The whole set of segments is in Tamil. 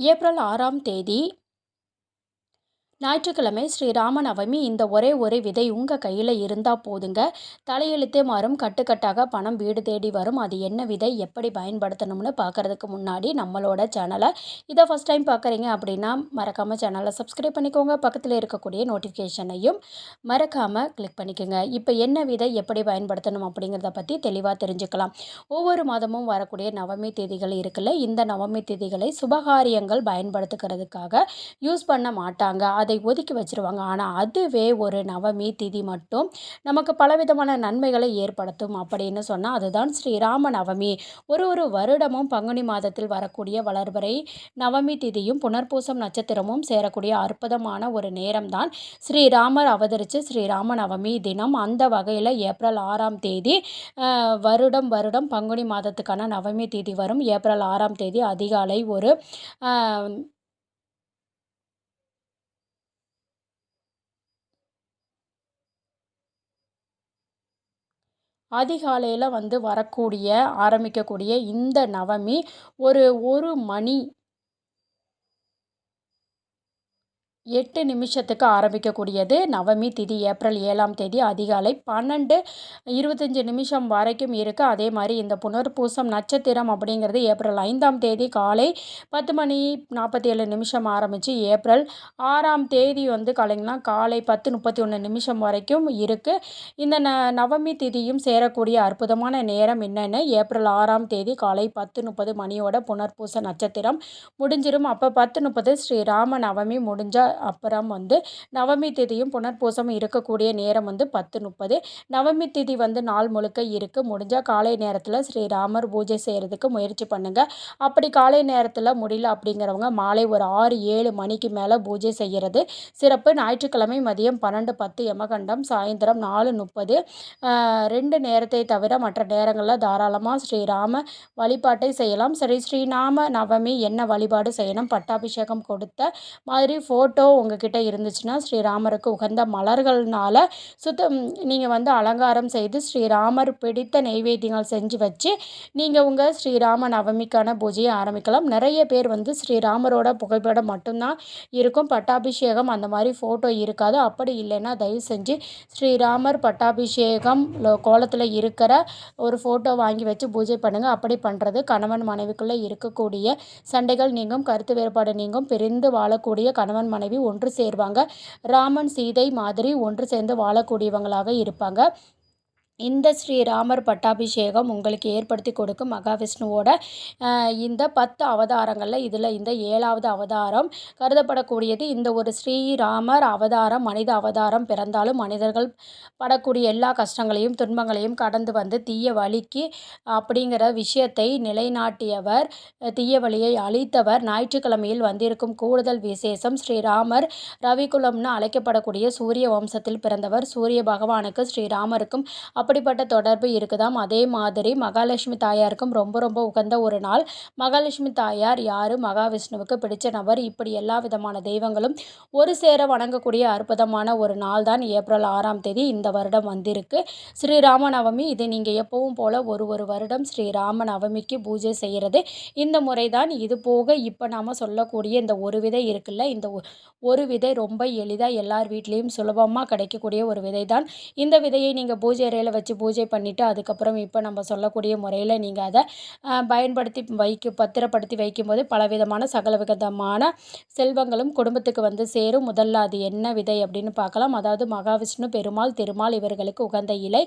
ஏப்ரல் ஆறாம் தேதி ஞாயிற்றுக்கிழமை ஸ்ரீராம நவமி இந்த ஒரே ஒரு விதை உங்கள் கையில் இருந்தால் போதுங்க. தலையெழுத்தே மாறும் கட்டுக்கட்டாக பணம் வீடு தேடி வரும். அது என்ன விதை எப்படி பயன்படுத்தணும்னு பார்க்குறதுக்கு முன்னாடி நம்மளோட சேனலை இதை ஃபஸ்ட் டைம் பார்க்குறீங்க அப்படின்னா மறக்காமல் சேனலை சப்ஸ்கிரைப் பண்ணிக்கோங்க. பக்கத்தில் இருக்கக்கூடிய நோட்டிஃபிகேஷனையும் மறக்காமல் கிளிக் பண்ணிக்கோங்க. இப்போ என்ன விதை எப்படி பயன்படுத்தணும் அப்படிங்கிறத பற்றி தெளிவாக தெரிஞ்சுக்கலாம். ஒவ்வொரு மாதமும் வரக்கூடிய நவமி தேதிகள் இருக்குல்ல இந்த நவமி தேதிகளை சுபகாரியங்கள் பயன்படுத்துகிறதுக்காக யூஸ் பண்ண மாட்டாங்க. அது அதை ஒதுக்கி வச்சுருவாங்க. ஆனால் அதுவே ஒரு நவமி திதி மட்டும் நமக்கு பலவிதமான நன்மைகளை ஏற்படுத்தும் அப்படின்னு சொன்னால் அதுதான் ஸ்ரீராம நவமி ஒரு ஒரு வருடமும் பங்குனி மாதத்தில் வரக்கூடிய வளர்வரை நவமி திதியும் புனர்பூசம் நட்சத்திரமும் சேரக்கூடிய அற்புதமான ஒரு நேரம்தான் ஸ்ரீராமர் அவதரித்து ஸ்ரீராம நவமி தினம். அந்த வகையில் ஏப்ரல் ஆறாம் தேதி வருடம் வருடம் பங்குனி மாதத்துக்கான நவமி தேதி வரும். ஏப்ரல் ஆறாம் தேதி அதிகாலை ஒரு அதிகாலையில் வந்து வரக்கூடிய ஆரம்பிக்கக்கூடிய இந்த நவமி ஒரு ஒரு மணி எட்டு நிமிஷத்துக்கு ஆரம்பிக்கக்கூடியது. நவமி திதி ஏப்ரல் ஏழாம் தேதி அதிகாலை பன்னெண்டு இருபத்தஞ்சி நிமிஷம் வரைக்கும் இருக்குது அதே மாதிரி இந்த புனர்பூசம் நட்சத்திரம் அப்படிங்கிறது ஏப்ரல் ஐந்தாம் தேதி காலை பத்து மணி நாற்பத்தி ஏழு நிமிஷம் ஆரம்பித்து ஏப்ரல் ஆறாம் தேதி வந்து காலைங்கன்னா காலை பத்து முப்பத்தி ஒன்று நிமிஷம் வரைக்கும் இருக்குது இந்த ந நவமி திதியும் சேரக்கூடிய அற்புதமான நேரம் என்னென்னு ஏப்ரல் ஆறாம் தேதி காலை பத்து முப்பது மணியோட புனர்பூச நட்சத்திரம் முடிஞ்சிடும் அப்போ பத்து முப்பது ஸ்ரீ ராம நவமி முடிஞ்சால் அப்புறம் வந்து நவமி திதியும் புனர்பூசமும் இருக்கக்கூடிய நேரம் வந்து பத்து முப்பது. நவமி திதி வந்து நாள் முழுக்க இருக்குது முடிஞ்சால் காலை நேரத்தில் ஸ்ரீராமர் பூஜை செய்கிறதுக்கு முயற்சி பண்ணுங்கள் அப்படி காலை நேரத்தில் முடியல அப்படிங்கிறவங்க மாலை ஒரு ஆறு ஏழு மணிக்கு மேலே பூஜை செய்கிறது சிறப்பு. ஞாயிற்றுக்கிழமை மதியம் பன்னெண்டு பத்து யமகண்டம் சாயந்தரம் நாலு முப்பது. ரெண்டு நேரத்தை தவிர மற்ற நேரங்களில் தாராளமாக ஸ்ரீராம வழிபாட்டை செய்யலாம். சரி ஸ்ரீராம நவமி என்ன வழிபாடு செய்யணும்? பட்டாபிஷேகம் கொடுத்த மாதிரி ஃபோட்டோ ஃபோட்டோ உங்ககிட்ட இருந்துச்சுன்னா ஸ்ரீராமருக்கு உகந்த மலர்கள்னால் சுத்தம் நீங்கள் வந்து அலங்காரம் செய்து ஸ்ரீராமர் பிடித்த நெய்வேத்தியங்கள் செஞ்சு வச்சு நீங்கள் உங்கள் ஸ்ரீராம நவமிக்கான பூஜையை ஆரம்பிக்கலாம். நிறைய பேர் வந்து ஸ்ரீராமரோட புகைப்படம் மட்டும்தான் இருக்கும். பட்டாபிஷேகம் அந்த மாதிரி ஃபோட்டோ இருக்காது. அப்படி இல்லைன்னா தயவு செஞ்சு ஸ்ரீராமர் பட்டாபிஷேகம் கோலத்தில் இருக்கிற ஒரு ஃபோட்டோ வாங்கி வச்சு பூஜை பண்ணுங்கள் அப்படி பண்ணுறது கணவன் மனைவிக்குள்ளே இருக்கக்கூடிய சண்டைகள் நீங்கும். கருத்து வேறுபாடு நீங்கும். பிரிந்து வாழக்கூடிய கணவன் மனைவி மனைவி ஒன்று சேர்வாங்க. ராமன் சீதை மாதிரி ஒன்று சேர்ந்து வாழக்கூடியவங்களாக இருப்பாங்க. இந்த ஸ்ரீராமர் பட்டாபிஷேகம் உங்களுக்கு ஏற்படுத்தி கொடுக்கும் மகாவிஷ்ணுவோட இந்த பத்து அவதாரங்களில் இதில் இந்த ஏழாவது அவதாரம் கருதப்படக்கூடியது. இந்த ஒரு ஸ்ரீராமர் அவதாரம் மனித அவதாரம் பிறந்தாலும் மனிதர்கள் படக்கூடிய எல்லா கஷ்டங்களையும் துன்பங்களையும் கடந்து வந்து தீய வழிக்கு அப்படிங்கிற விஷயத்தை நிலைநாட்டியவர் தீய வழியை அழித்தவர். ஞாயிற்றுக்கிழமையில் வந்திருக்கும் கூடுதல் விசேஷம் ஸ்ரீராமர் ரவிகுலம்னு அழைக்கப்படக்கூடிய சூரிய வம்சத்தில் பிறந்தவர். சூரிய பகவானுக்கு ஸ்ரீராமருக்கும் அப்படிப்பட்ட தொடர்பு இருக்குதாம். அதே மாதிரி மகாலட்சுமி தாயாருக்கும் ரொம்ப ரொம்ப உகந்த ஒரு நாள். மகாலட்சுமி தாயார் யார்? மகாவிஷ்ணுவுக்கு பிடிச்ச நபர். இப்படி எல்லா விதமான தெய்வங்களும் ஒரு சேர வணங்கக்கூடிய அற்புதமான ஒரு நாள் தான் ஏப்ரல் ஆறாம் தேதி இந்த வருடம் வந்திருக்கு. ஸ்ரீராம நவமி இது நீங்கள் எப்பவும் போல் ஒரு ஒரு வருடம் ஸ்ரீராம நவமிக்கு பூஜை செய்கிறது இந்த முறை தான் இது போக இப்போ நாம் சொல்லக்கூடிய இந்த ஒரு விதை இருக்குல்ல இந்த ஒரு விதை ரொம்ப எளிதாக எல்லார் வீட்லேயும் சுலபமாக கிடைக்கக்கூடிய ஒரு விதை தான் இந்த விதையை நீங்கள் பூஜை அறையில் வச்சு பூஜை பண்ணிவிட்டு அதுக்கப்புறம் இப்போ நம்ம சொல்லக்கூடிய முறையில் நீங்கள் அதை பயன்படுத்தி வைக்க பத்திரப்படுத்தி வைக்கும்போது பலவிதமான சகல விதமான செல்வங்களும் குடும்பத்துக்கு வந்து சேரும். முதல்ல அது என்ன விதை அப்படின்னு பார்க்கலாம். அதாவது மகாவிஷ்ணு பெருமாள் திருமால் இவர்களுக்கு உகந்த இலை.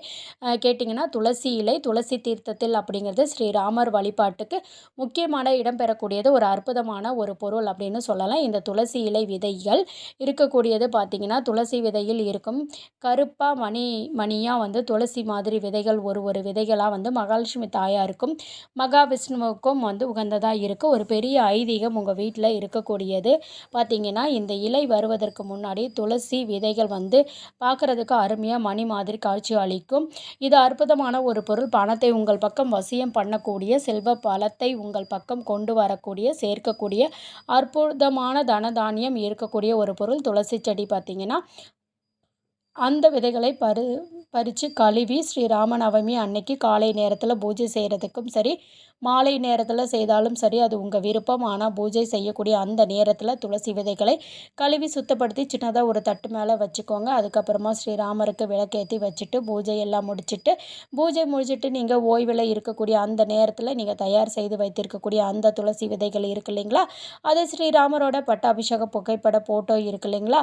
கேட்டிங்கன்னா துளசி இலை துளசி தீர்த்தத்தில் அப்படிங்கிறது ஸ்ரீராமர் வழிபாட்டுக்கு முக்கியமான இடம் பெறக்கூடியது. ஒரு அற்புதமான ஒரு பொருள் அப்படின்னு சொல்லலாம். இந்த துளசி இலை விதைகள் இருக்கக்கூடியது பார்த்திங்கன்னா துளசி விதையில் இருக்கும் கருப்பாக மணி மணியாக வந்து துளசி மாதிரி விதைகள் ஒரு ஒரு விதைகளாக வந்து மகாலட்சுமி தாயாருக்கும் மகாவிஷ்ணுவுக்கும் வந்து உகந்ததாக இருக்குது ஒரு பெரிய ஐதீகம் உங்கள் வீட்டில் இருக்கக்கூடியது. பார்த்திங்கன்னா இந்த இலை வருவதற்கு முன்னாடி துளசி விதைகள் வந்து பார்க்குறதுக்கு அருமையாக மணி மாதிரி காட்சி அளிக்கும். இது அற்புதமான ஒரு பொருள். பணத்தை உங்கள் பக்கம் வசியம் பண்ணக்கூடிய செல்வ பலத்தை உங்கள் பக்கம் கொண்டு வரக்கூடிய சேர்க்கக்கூடிய அற்புதமான தனதானியம் இருக்கக்கூடிய ஒரு பொருள். துளசி செடி பார்த்திங்கன்னா அந்த விதைகளை பரு பறித்து கழுவி ஸ்ரீ ராமநவமி அன்னைக்கு காலை நேரத்தில் பூஜை செய்கிறதுக்கும் சரி மாலை நேரத்தில் செய்தாலும் சரி அது உங்கள் விருப்பம். ஆனால் பூஜை செய்யக்கூடிய அந்த நேரத்தில் துளசி விதைகளை கழுவி சுத்தப்படுத்தி சின்னதாக ஒரு தட்டு மேலே வச்சுக்கோங்க. அதுக்கப்புறமா ஸ்ரீராமருக்கு விளக்கேற்றி வச்சுட்டு பூஜை எல்லாம் முடிச்சுட்டு பூஜை முடிச்சுட்டு நீங்கள் ஓய்வில் இருக்கக்கூடிய அந்த நேரத்தில் நீங்கள் தயார் செய்து வைத்திருக்கக்கூடிய அந்த துளசி விதைகள் இருக்கு இல்லைங்களா? அது ஸ்ரீராமரோட பட்டாபிஷேக புகைப்பட ஃபோட்டோ இருக்கு இல்லைங்களா?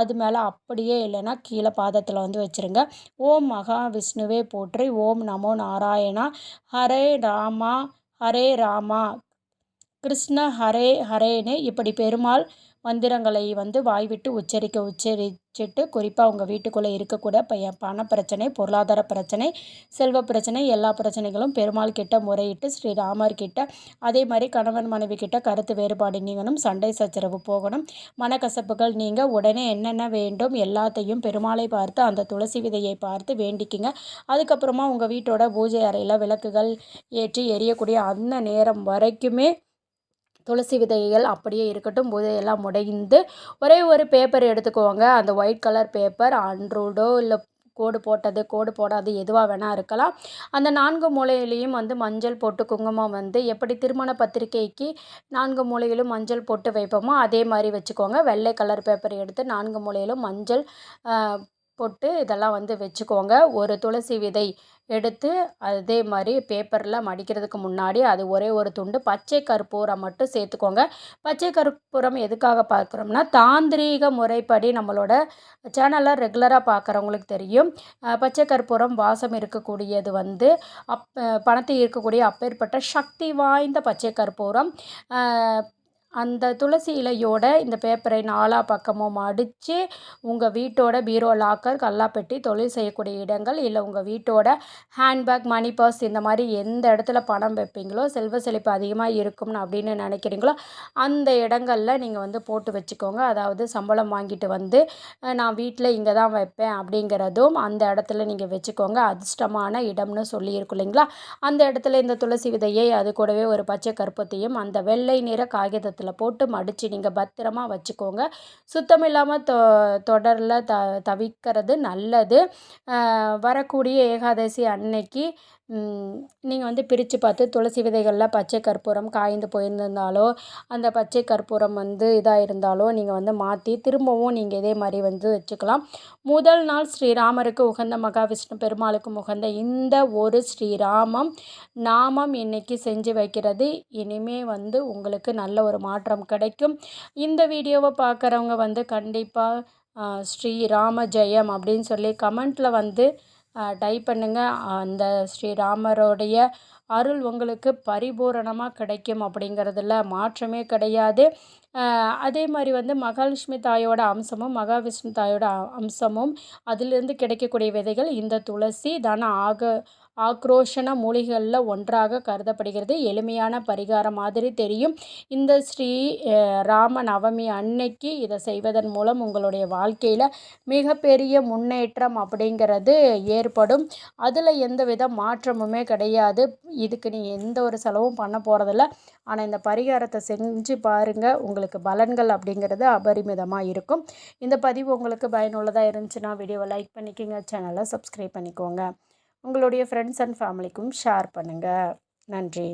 அது மேலே அப்படியே இல்லைன்னா கீழே பாதத்தில் வந்து வச்சுருங்க. ஓம் மகா விஷ்ணுவே போற்றி ஓம் நமோ நாராயணா. ஹரே ராமா ஹரே ராமா. கிருஷ்ண ஹரே ஹரேன்னு இப்படி பெருமாள் மந்திரங்களை வந்து வாய்விட்டு உச்சரிக்க உச்சரிச்சுட்டு குறிப்பாக உங்கள் வீட்டுக்குள்ளே இருக்கக்கூட பையன் பண பிரச்சனை பொருளாதார பிரச்சனை செல்வ பிரச்சனை எல்லா பிரச்சனைகளும் பெருமாள் கிட்ட முறையிட்டு ஸ்ரீராமர் கிட்ட அதே மாதிரி கணவன் மனைவி கிட்ட கருத்து வேறுபாடு நீங்கணும் சண்டை சச்சரவு போகணும் மனக்கசப்புகள் நீங்கள் உடனே என்னென்ன வேண்டும் எல்லாத்தையும் பெருமாளை பார்த்து அந்த துளசி விதையை பார்த்து வேண்டிக்கிங்க. அதுக்கப்புறமா உங்கள் வீட்டோட பூஜை அறையில் விளக்குகள் ஏற்றி எரியக்கூடிய அந்த நேரம் வரைக்குமே துளசி விதைகள் அப்படியே இருக்கட்டும் புதையெல்லாம் முடைந்து ஒரே ஒரு பேப்பர் எடுத்துக்கோங்க. அந்த ஒயிட் கலர் பேப்பர் அன்ரூடோ இல்லை கோடு போட்டது கோடு போடாது எதுவாக வேணால் இருக்கலாம். அந்த நான்கு மூலையிலையும் வந்து மஞ்சள் போட்டு குங்குமம் வந்து எப்படி திருமண பத்திரிகைக்கு நான்கு மூலையிலும் மஞ்சள் போட்டு வைப்போமோ அதே மாதிரி வச்சுக்கோங்க. வெள்ளை கலர் பேப்பர் எடுத்து நான்கு மூலையிலும் மஞ்சள் போட்டு இதெல்லாம் வந்து வச்சுக்கோங்க. ஒரு துளசி விதை எடுத்து அதே மாதிரி பேப்பரில் மடிக்கிறதுக்கு முன்னாடி அது ஒரே ஒரு துண்டு பச்சை கற்பூரம் மட்டும் சேர்த்துக்கோங்க. பச்சை கற்பூரம் எதுக்காக பார்க்குறோம்னா தாந்திரீக முறைப்படி நம்மளோட சேனலை ரெகுலராக பார்க்குறவங்களுக்கு தெரியும். பச்சை கற்பூரம் வாசம் இருக்கக்கூடியது வந்து அப் பணத்தை இருக்கக்கூடிய அப்பேற்பட்ட சக்தி வாய்ந்த பச்சை கற்பூரம் அந்த துளசி இலையோட இந்த பேப்பரை நாலா பக்கமும் அடித்து உங்கள் வீட்டோட பீரோ லாக்கர் கல்லாப்பெட்டி தொழில் செய்யக்கூடிய இடங்கள் இல்லை உங்கள் வீட்டோட ஹேண்ட்பேக் மணி பர்ஸ் இந்த மாதிரி எந்த இடத்துல பணம் வைப்பீங்களோ செல்வ செழிப்பு அதிகமாக இருக்கும்னு அப்படின்னு நினைக்கிறீங்களோ அந்த இடங்களில் நீங்கள் வந்து போட்டு வச்சுக்கோங்க. அதாவது சம்பளம் வாங்கிட்டு வந்து நான் வீட்டில் இங்கே தான் வைப்பேன் அப்படிங்கிறதும் அந்த இடத்துல நீங்கள் வச்சுக்கோங்க. அதிர்ஷ்டமான இடம்னு சொல்லியிருக்கும் இல்லைங்களா? அந்த இடத்துல இந்த துளசி விதையை அது கூடவே ஒரு பச்சை கருப்பத்தையும் அந்த வெள்ளை நிற காகிதத்தை பாத்திரத்தில் போட்டு மடித்து நீங்கள் பத்திரமா வச்சுக்கோங்க. சுத்தம் இல்லாமல் தொ தொடரில் த தவிக்கிறது நல்லது. வரக்கூடிய ஏகாதசி அன்னைக்கு நீங்கள் வந்து பிரித்து பார்த்து துளசி விதைகளில் பச்சை கற்பூரம் காய்ந்து போயிருந்தாலோ அந்த பச்சை கற்பூரம் வந்து இதாக இருந்தாலோ நீங்கள் வந்து மாற்றி திரும்பவும் நீங்கள் இதே மாதிரி வந்து வச்சுக்கலாம். முதல் நாள் ஸ்ரீராமருக்கு உகந்த மகாவிஷ்ணு பெருமாளுக்கு உகந்த இந்த ஒரு ஸ்ரீராமம் நாமம் இன்னைக்கு செஞ்சு வைக்கிறது. இனிமே வந்து உங்களுக்கு நல்ல ஒரு மாற்றம் கிடைக்கும். இந்த வீடியோவை பார்க்குறவங்க வந்து கண்டிப்பாக ஸ்ரீராம ஜெயம் அப்படின்னு சொல்லி கமெண்ட்டில் வந்து டைப் பண்ணுங்கள் அந்த ஸ்ரீராமரோடைய அருள் உங்களுக்கு பரிபூரணமாக கிடைக்கும் அப்படிங்கிறதுல மாற்றமே கிடையாது. அதே மாதிரி வந்து மகாலட்சுமி தாயோட அம்சமும் மகாவிஷ்ணு தாயோட அம்சமும் அதிலிருந்து கிடைக்கக்கூடிய விதைகள் இந்த துளசி தான ஆக ஆக்ரோஷண மூலிகளில் ஒன்றாக கருதப்படுகிறது. எளிமையான பரிகாரம் மாதிரி தெரியும். இந்த ஸ்ரீ ராம நவமி அன்னைக்கு இதை செய்வதன் மூலம் உங்களுடைய வாழ்க்கையில் மிகப்பெரிய முன்னேற்றம் அப்படிங்கிறது ஏற்படும். அதில் எந்த வித மாற்றமுமே கிடையாது. இதுக்கு நீ எந்த ஒரு செலவும் பண்ண போகிறதில்ல ஆனால் இந்த பரிகாரத்தை செஞ்சு பாருங்கள் உங்களுக்கு பலன்கள் அப்படிங்கிறது அபரிமிதமாக இருக்கும். இந்த பதிவு உங்களுக்கு பயனுள்ளதாக இருந்துச்சுன்னா வீடியோவை லைக் பண்ணிக்கோங்க. சேனலை சப்ஸ்கிரைப் பண்ணிக்கோங்க. உங்களுடைய ஃப்ரெண்ட்ஸ் அண்ட் ஃபேமிலிக்கும் ஷேர் பண்ணுங்கள் நன்றி.